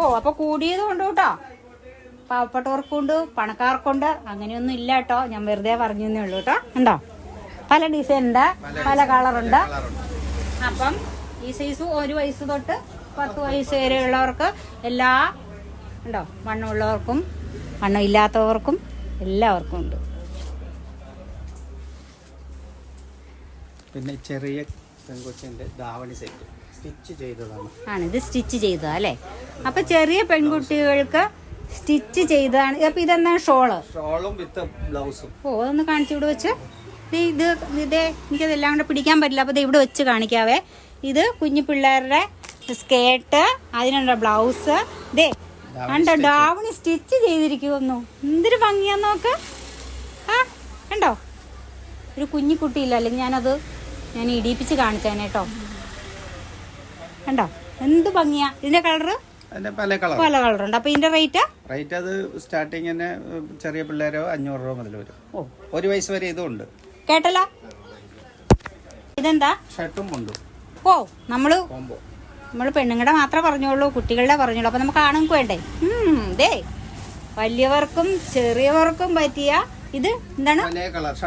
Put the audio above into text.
ഓ അപ്പൊ കൂടിയത് കൊണ്ട് കേട്ടോ. പാവപ്പെട്ടവർക്കുണ്ട് പണക്കാർക്കുണ്ട്. അങ്ങനെയൊന്നും ഇല്ല കേട്ടോ. ഞാൻ വെറുതെ പറഞ്ഞേ ഉള്ളൂ കേട്ടോ. ഉണ്ടോ പല ഡിസൈൻ ഉണ്ട് പല കളറുണ്ട് അപ്പം ഈ സൈസ് ഒരു വയസ്സ് തൊട്ട് പത്ത് വയസ്സ് വരെയുള്ളവർക്ക് എല്ലാ ഉണ്ടോ വണ്ണമുള്ളവർക്കും വണ്ണം ഇല്ലാത്തവർക്കും എല്ലാവർക്കും ഉണ്ട്. പിന്നെ ചെറിയ ധാവണി സെറ്റ് സ്റ്റിച്ച് ചെയ്തതാണ്. ആണ് ഇത് സ്റ്റിച്ച് ചെയ്തതാ അല്ലേ? അപ്പൊ ചെറിയ പെൺകുട്ടികൾക്ക് സ്റ്റിച്ച് ചെയ്തതാണ്. അപ്പൊ ഇതെന്താണ് ഷോൾ? ഷോളും വിത്ത് ബ്ലൗസും. ഓ അതൊന്ന് കാണിച്ചു ഇവിടെ വെച്ച്. ഇത് ഇതേ എനിക്കതെല്ലാം കൂടെ പിടിക്കാൻ പറ്റില്ല. അപ്പൊ ഇത് ഇവിടെ വെച്ച് കാണിക്കാവേ. ഇത് കുഞ്ഞു പിള്ളേരുടെ സ്കേർട്ട് അതിനുള്ള ബ്ലൗസ്. ഇതേ കണ്ടോ ഡാവണി സ്റ്റിച്ച് ചെയ്തിരിക്കുന്നു എന്തൊരു ഭംഗിയാ നോക്ക്. ആ കണ്ടോ? ഒരു കുഞ്ഞിക്കുട്ടിയില്ല അല്ലെങ്കിൽ ഞാനത് ഞാൻ ഇടിയിപ്പിച്ച് കാണിച്ചേനെ കേട്ടോ കണ്ടോ? എന്ത് ഭംഗിയാ. ഇതിന്റെ കളറ് പല കളർ പല കളറുണ്ട് അപ്പൊ ഇതിന്റെ റേറ്റ് റേറ്റ് അത് സ്റ്റാർട്ടിങ് തന്നെ ചെറിയ പിള്ളേരോ അഞ്ഞൂറ് രൂപ മുതൽ വരും. ഓ. ഒരു വയസ്സ് വരെ ഇതും ഉണ്ട്. കേട്ടല്ലോ? ഇതെന്താ? ഷർട്ടും മുണ്ടും ഓ നമ്മൾ നമ്മൾ പെണ്ണുങ്ങളുടെ മാത്രമേ പറഞ്ഞോളൂ കുട്ടികളുടെ പറഞ്ഞോളൂ അപ്പൊ നമുക്ക് ആണുങ്ങൾക്ക് വേണ്ടേ? ദേ. വലിയവർക്കും ചെറിയവർക്കും പറ്റിയ ഇത് എന്താണ്? കളർ